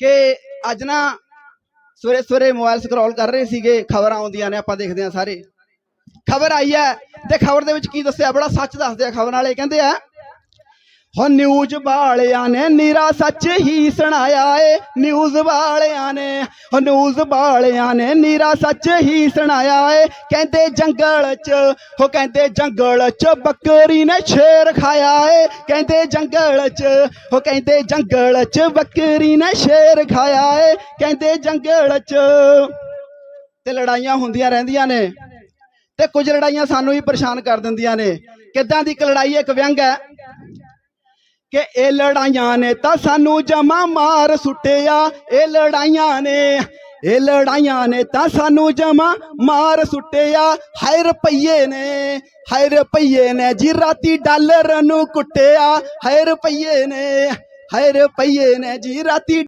ਕਿ ਅੱਜ ਨਾ ਸਵੇਰੇ ਸਵੇਰੇ ਮੋਬਾਈਲ ਸਕਰੋਲ ਕਰ ਰਹੇ ਸੀਗੇ, ਖਬਰਾਂ ਆਉਂਦੀਆਂ ਨੇ, ਆਪਾਂ ਦੇਖਦੇ ਹਾਂ ਸਾਰੇ। ਖਬਰ ਆਈ ਹੈ ਤੇ ਖਬਰ ਦੇ ਵਿੱਚ ਕੀ ਦੱਸਿਆ? ਬੜਾ ਸੱਚ ਦੱਸਦੇ ਆ ਖਬਰ ਵਾਲੇ, ਕਹਿੰਦੇ ਆ ਹੋ ਨਿਊਜ਼ ਵਾਲਿਆਂ ਨੇ ਨੀਰਾ ਸੱਚ ਹੀ ਸੁਣਾਇਆ ਏ ਨਿਊਜ਼ ਵਾਲਿਆਂ ਨੇ। ਹੋ ਨਿਊਜ਼ ਵਾਲਿਆਂ ਨੇ ਨੀਰਾ ਸੱਚ ਹੀ ਸੁਣਾਇਆ ਏ। ਕਹਿੰਦੇ ਜੰਗਲ 'ਚ, ਹੋ, ਕਹਿੰਦੇ ਜੰਗਲ 'ਚ ਬੱਕਰੀ ਨੇ ਸ਼ੇਰ ਖਾਇਆ ਏ। ਕਹਿੰਦੇ ਜੰਗਲ 'ਚ, ਹੋ, ਕਹਿੰਦੇ ਜੰਗਲ 'ਚ ਬੱਕਰੀ ਨੇ ਸ਼ੇਰ ਖਾਇਆ ਏ। ਕਹਿੰਦੇ ਜੰਗਲ 'ਚ ਤੇ ਲੜਾਈਆਂ ਹੁੰਦੀਆਂ ਰਹਿੰਦੀਆਂ ਨੇ। ਤੇ ਕੁਝ ਲੜਾਈਆਂ ਸਾਨੂੰ ਵੀ ਪਰੇਸ਼ਾਨ ਕਰ ਦਿੰਦੀਆਂ ਨੇ। ਕਿੱਦਾਂ ਦੀ ਇੱਕ ਲੜਾਈ ਇੱਕ ਵਿਅੰਗ ਹੈ? ਕਿ ਇਹ ਲੜਾਈਆਂ ਨੇ ਤਾਂ ਸਾਨੂੰ ਜਮਾ ਮਾਰ ਸੁੱਟਿਆ। ਇਹ ਲੜਾਈਆਂ ਨੇ, ਇਹ ਲੜਾਈਆਂ ਨੇ ਤਾਂ ਸਾਨੂੰ ਜਮਾ ਮਾਰ ਸੁੱਟਿਆ। ਹਾਏ ਰੁਪਈਏ ਨੇ, ਹਾਏ ਰੁਪਈਏ ਨੇ, ਜੀ ਰਾਤੀ ਡਾਲਰ ਨੂੰ ਕੁੱਟਿਆ। ਹਾਏ ਰੁਪਈਏ ਨੇ, ਹਾਏ ਰੁਪਈਏ ਨੇ, ਜੀ ਰਾਤੀ